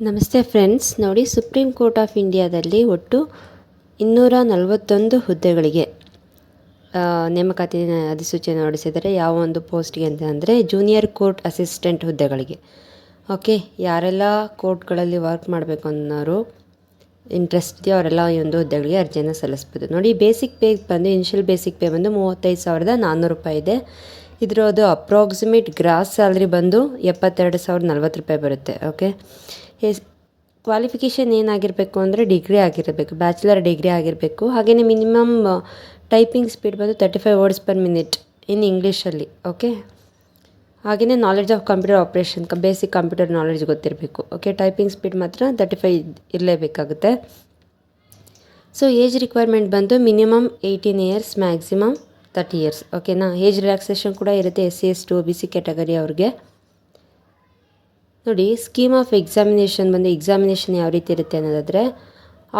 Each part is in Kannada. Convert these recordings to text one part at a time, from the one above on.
ನಮಸ್ತೆ ಫ್ರೆಂಡ್ಸ್, ನೋಡಿ ಸುಪ್ರೀಂ ಕೋರ್ಟ್ ಆಫ್ ಇಂಡಿಯಾದಲ್ಲಿ ಒಟ್ಟು ಇನ್ನೂರ ನಲವತ್ತೊಂದು ಹುದ್ದೆಗಳಿಗೆ ನೇಮಕಾತಿ ಅಧಿಸೂಚನೆ ಹೊರಡಿಸಿದರೆ ಯಾವ ಒಂದು ಪೋಸ್ಟ್ಗೆ ಅಂತ ಅಂದರೆ ಜೂನಿಯರ್ ಕೋರ್ಟ್ ಅಸಿಸ್ಟೆಂಟ್ ಹುದ್ದೆಗಳಿಗೆ. ಓಕೆ, ಯಾರೆಲ್ಲ ಕೋರ್ಟ್ಗಳಲ್ಲಿ ವರ್ಕ್ ಮಾಡಬೇಕು ಅನ್ನೋರು ಇಂಟ್ರೆಸ್ಟ್ ಇದೆಯೋ ಅವರೆಲ್ಲ ಈ ಒಂದು ಹುದ್ದೆಗಳಿಗೆ ಅರ್ಜಿಯನ್ನು ಸಲ್ಲಿಸ್ಬೋದು. ನೋಡಿ, ಬೇಸಿಕ್ ಪೇ ಬಂದು, ಇನಿಷಿಯಲ್ ಬೇಸಿಕ್ ಪೇ ಬಂದು ಮೂವತ್ತೈದು ಸಾವಿರದ ನಾನ್ನೂರು ರೂಪಾಯಿ ಇದೆ. ಇದರದು ಅಪ್ರಾಕ್ಸಿಮೇಟ್ ಗ್ರಾಸ್ ಸ್ಯಾಲ್ರಿ ಬಂದು ಎಪ್ಪತ್ತೆರಡು ಸಾವಿರದ ನಲ್ವತ್ತು ರೂಪಾಯಿ ಬರುತ್ತೆ. ಓಕೆ ಎಸ್ ಕ್ವಾಲಿಫಿಕೇಷನ್ ಏನಾಗಿರಬೇಕು ಅಂದರೆ ಡಿಗ್ರಿ ಆಗಿರಬೇಕು ಬ್ಯಾಚುಲರ್ ಡಿಗ್ರಿ ಆಗಿರಬೇಕು. ಹಾಗೆಯೇ ಮಿನಿಮಮ್ ಟೈಪಿಂಗ್ ಸ್ಪೀಡ್ ಬಂದು thirty five words per minute in ಇಂಗ್ಲೀಷಲ್ಲಿ ಓಕೆ ಹಾಗೆಯೇ knowledge of computer operation basic computer knowledge ಗೊತ್ತಿರಬೇಕು ಓಕೆ ಟೈಪಿಂಗ್ ಸ್ಪೀಡ್ ಮಾತ್ರ ತರ್ಟಿ ಫೈವ್ ಇರಲೇಬೇಕಾಗುತ್ತೆ. ಸೊ ಏಜ್ ರಿಕ್ವೈರ್ಮೆಂಟ್ ಬಂದು minimum eighteen years maximum thirty years ಓಕೆನಾ ಏಜ್ ರಿಲ್ಯಾಕ್ಸೇಷನ್ ಕೂಡ ಇರುತ್ತೆ S C S two B C category ಅವ್ರಿಗೆ. ನೋಡಿ ಸ್ಕೀಮ್ ಆಫ್ ಎಕ್ಸಾಮಿನೇಷನ್ ಬಂದು ಎಕ್ಸಾಮಿನೇಷನ್ ಯಾವ ರೀತಿ ಇರುತ್ತೆ ಅನ್ನೋದಾದರೆ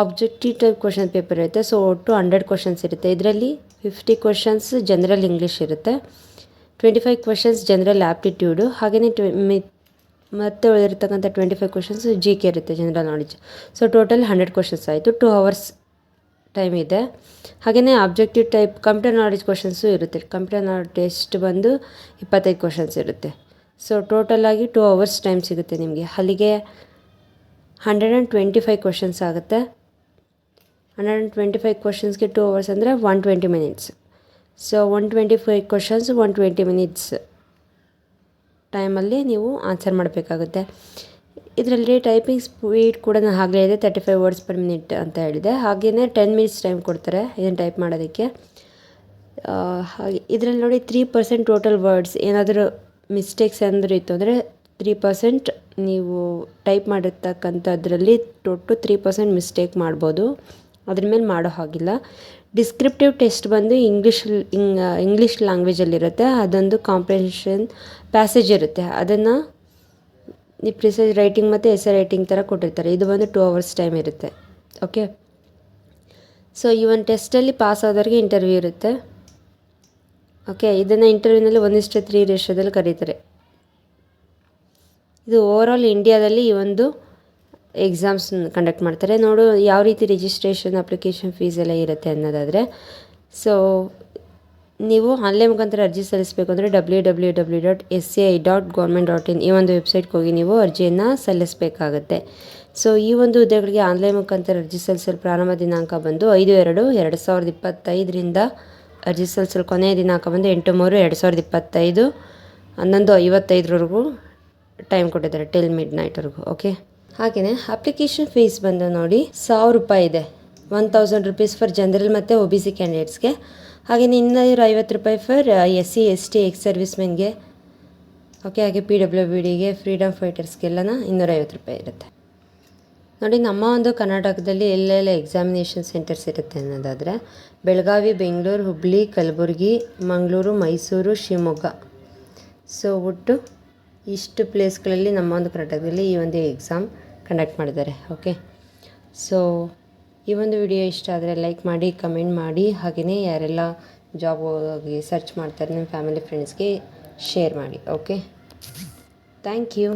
ಆಬ್ಜೆಕ್ಟಿವ್ ಟೈಪ್ ಕ್ವಶನ್ ಪೇಪರ್ ಇರುತ್ತೆ. ಸೊ ಒಟ್ಟು ಹಂಡ್ರೆಡ್ ಕ್ವಶನ್ಸ್ ಇರುತ್ತೆ. ಇದರಲ್ಲಿ ಫಿಫ್ಟಿ ಕ್ವಶನ್ಸ್ ಜನರಲ್ ಇಂಗ್ಲೀಷ್ ಇರುತ್ತೆ. Twenty five questions general aptitude ಹಾಗೆಯೇ ಟ್ವೆ ಮತ್ತೆ ಉಳಿದಿರ್ತಕ್ಕಂಥ twenty five questions G K ಇರುತ್ತೆ general knowledge so total hundred questions ಆಯಿತು. ಟೂ ಅವರ್ಸ್ ಟೈಮ್ ಇದೆ. ಹಾಗೆಯೇ objective type computer knowledge questions ಇರುತ್ತೆ. ಕಂಪ್ಯೂಟರ್ ನಾಲೆಜ್ ಟೆಸ್ಟ್ ಬಂದು ಇಪ್ಪತ್ತೈದು ಕ್ವಶನ್ಸ್ ಇರುತ್ತೆ. ಸೊ ಟೋಟಲಾಗಿ ಟೂ ಅವರ್ಸ್ ಟೈಮ್ ಸಿಗುತ್ತೆ ನಿಮಗೆ. ಅಲ್ಲಿಗೆ hundred and twenty five questions ಆಗುತ್ತೆ. ಹಂಡ್ರೆಡ್ ಆ್ಯಂಡ್ ಟ್ವೆಂಟಿ ಫೈವ್ ಕ್ವಶನ್ಸ್ಗೆ ಟೂ ಅವರ್ಸ್ ಅಂದರೆ one twenty minutes so one twenty five questions one twenty minutes ಟೈಮಲ್ಲಿ ನೀವು ಆನ್ಸರ್ ಮಾಡಬೇಕಾಗುತ್ತೆ. ಇದರಲ್ಲಿ ಟೈಪಿಂಗ್ ಸ್ಪೀಡ್ ಕೂಡ ಆಗಲೇ ಇದೆ thirty five words per minute ಅಂತ ಹೇಳಿದೆ. ಹಾಗೆಯೇ ಟೆನ್ ಮಿನಿಟ್ಸ್ ಟೈಮ್ ಕೊಡ್ತಾರೆ ಇದನ್ನು ಟೈಪ್ ಮಾಡೋದಕ್ಕೆ. ಹಾಗೆ ಇದರಲ್ಲಿ ನೋಡಿ ತ್ರೀ ಪರ್ಸೆಂಟ್ ಟೋಟಲ್ ವರ್ಡ್ಸ್ ಏನಾದರೂ ಮಿಸ್ಟೇಕ್ಸ್ ಅಂದ್ರಿತ್ತು ಅಂದರೆ ತ್ರೀ ಪರ್ಸೆಂಟ್ ನೀವು ಟೈಪ್ ಮಾಡಿರ್ತಕ್ಕಂಥದ್ರಲ್ಲಿ ಟೊಟ್ಟು ತ್ರೀ ಪರ್ಸೆಂಟ್ ಮಿಸ್ಟೇಕ್ ಮಾಡ್ಬೋದು. ಅದ್ರ ಮೇಲೆ ಮಾಡೋ ಹಾಗಿಲ್ಲ. ಡಿಸ್ಕ್ರಿಪ್ಟಿವ್ ಟೆಸ್ಟ್ ಬಂದು ಇಂಗ್ಲೀಷ್ ಇಂಗ್ಲೀಷ್ ಲ್ಯಾಂಗ್ವೇಜಲ್ಲಿರುತ್ತೆ ಅದೊಂದು ಕಾಂಪ್ರಿಹೆನ್ಷನ್ ಪ್ಯಾಸೇಜ್ ಇರುತ್ತೆ. ಅದನ್ನು ನೀವು ಪ್ರಿಸೈಜ್ ರೈಟಿಂಗ್ ಮತ್ತು ಎಸ್ ರೈಟಿಂಗ್ ಥರ ಕೊಟ್ಟಿರ್ತಾರೆ. ಇದು ಬಂದು ಟೂ ಅವರ್ಸ್ ಟೈಮ್ ಇರುತ್ತೆ. ಓಕೆ ಸೊ ಈ ಒಂದು ಟೆಸ್ಟಲ್ಲಿ ಪಾಸ್ ಆದವ್ರಿಗೆ ಇಂಟರ್ವ್ಯೂ ಇರುತ್ತೆ. ಓಕೆ ಇದನ್ನು ಇಂಟರ್ವ್ಯೂನಲ್ಲಿ ಒಂದಿಷ್ಟು ತ್ರೀ ರೇಷದಲ್ಲಿ ಕರೀತಾರೆ. ಇದು ಓವರಾಲ್ ಇಂಡಿಯಾದಲ್ಲಿ ಈ ಒಂದು ಎಕ್ಸಾಮ್ಸ್ ಕಂಡಕ್ಟ್ ಮಾಡ್ತಾರೆ. ನೋಡು, ಯಾವ ರೀತಿ ರಿಜಿಸ್ಟ್ರೇಷನ್ ಅಪ್ಲಿಕೇಶನ್ ಫೀಸ್ ಎಲ್ಲ ಇರುತ್ತೆ ಅನ್ನೋದಾದರೆ ಸೊ ನೀವು ಆನ್ಲೈನ್ ಮುಖಾಂತರ ಅರ್ಜಿ ಸಲ್ಲಿಸಬೇಕು ಅಂದರೆ W W W dot S C I dot government dot in ಈ ಒಂದು ವೆಬ್ಸೈಟ್ಗೆ ಹೋಗಿ ನೀವು ಅರ್ಜಿಯನ್ನು ಸಲ್ಲಿಸಬೇಕಾಗತ್ತೆ. ಸೊ ಈ ಒಂದು ಹುದ್ದೆಗಳಿಗೆ ಆನ್ಲೈನ್ ಮುಖಾಂತರ ಅರ್ಜಿ ಸಲ್ಲಿಸಲು ಪ್ರಾರಂಭ ದಿನಾಂಕ ಬಂದು ಐದು ಎರಡು ಎರಡು ಸಾವಿರದ ಇಪ್ಪತ್ತೈದರಿಂದ ಅರ್ಜಿ ಸಲ್ಲಿಸಲು ಕೊನೆಯ ದಿನಾಂಕ ಬಂದು ಎಂಟು ಮೂರು ಎರಡು ಸಾವಿರದ ಇಪ್ಪತ್ತೈದು. ಹನ್ನೊಂದು ಐವತ್ತೈದರವರೆಗೂ ಟೈಮ್ ಕೊಟ್ಟಿದ್ದಾರೆ ಟಿಲ್ ಮಿಡ್ ನೈಟ್ವರೆಗೂ ಓಕೆ ಹಾಗೆಯೇ ಅಪ್ಲಿಕೇಶನ್ ಫೀಸ್ ಬಂದು ನೋಡಿ, ಸಾವಿರ ರೂಪಾಯಿ ಇದೆ. One thousand rupees for general ಮತ್ತು ಒ ಬಿ ಸಿ ಕ್ಯಾಂಡಿಡೇಟ್ಸ್ಗೆ ಹಾಗೆಯೇ ಇನ್ನೂರ ಐವತ್ತು ರೂಪಾಯಿ for S C S T ex ಸರ್ವಿಸ್ಮೆನ್ಗೆ okay ಹಾಗೆ ಪಿ ಡಬ್ಲ್ಯೂ ಬಿ ಡಿಗೆ ಫ್ರೀಡಮ್ ಫೈಟರ್ಸ್ಗೆಲ್ಲನ ಇನ್ನೂರೈವತ್ತು ರೂಪಾಯಿ ಇರುತ್ತೆ. ನೋಡಿ, ನಮ್ಮ ಒಂದು ಕರ್ನಾಟಕದಲ್ಲಿ ಎಲ್ಲೆಲ್ಲ ಎಕ್ಸಾಮಿನೇಷನ್ ಸೆಂಟರ್ಸ್ ಇರುತ್ತೆ ಅನ್ನೋದಾದರೆ, ಬೆಳಗಾವಿ, ಬೆಂಗಳೂರು ಹುಬ್ಬಳ್ಳಿ ಕಲಬುರಗಿ, ಮಂಗಳೂರು, ಮೈಸೂರು, ಶಿವಮೊಗ್ಗ. ಸೊ ಒಟ್ಟು ಇಷ್ಟು ಪ್ಲೇಸ್ಗಳಲ್ಲಿ ನಮ್ಮ ಒಂದು ಕರ್ನಾಟಕದಲ್ಲಿ ಈ ಒಂದು ಎಕ್ಸಾಮ್ ಕಂಡಕ್ಟ್ ಮಾಡಿದ್ದಾರೆ ಓಕೆ ಸೊ ಈ ಒಂದು ವಿಡಿಯೋ ಇಷ್ಟ ಆದರೆ ಲೈಕ್ ಮಾಡಿ ಕಮೆಂಟ್ ಮಾಡಿ ಹಾಗೆಯೇ ಯಾರೆಲ್ಲ ಜಾಬ್ ಹೋಗಿ ಸರ್ಚ್ ಮಾಡ್ತಾರೆ, ನಿಮ್ಮ ಫ್ಯಾಮಿಲಿ ಫ್ರೆಂಡ್ಸ್ಗೆ ಶೇರ್ ಮಾಡಿ ಓಕೆ ಥ್ಯಾಂಕ್ ಯು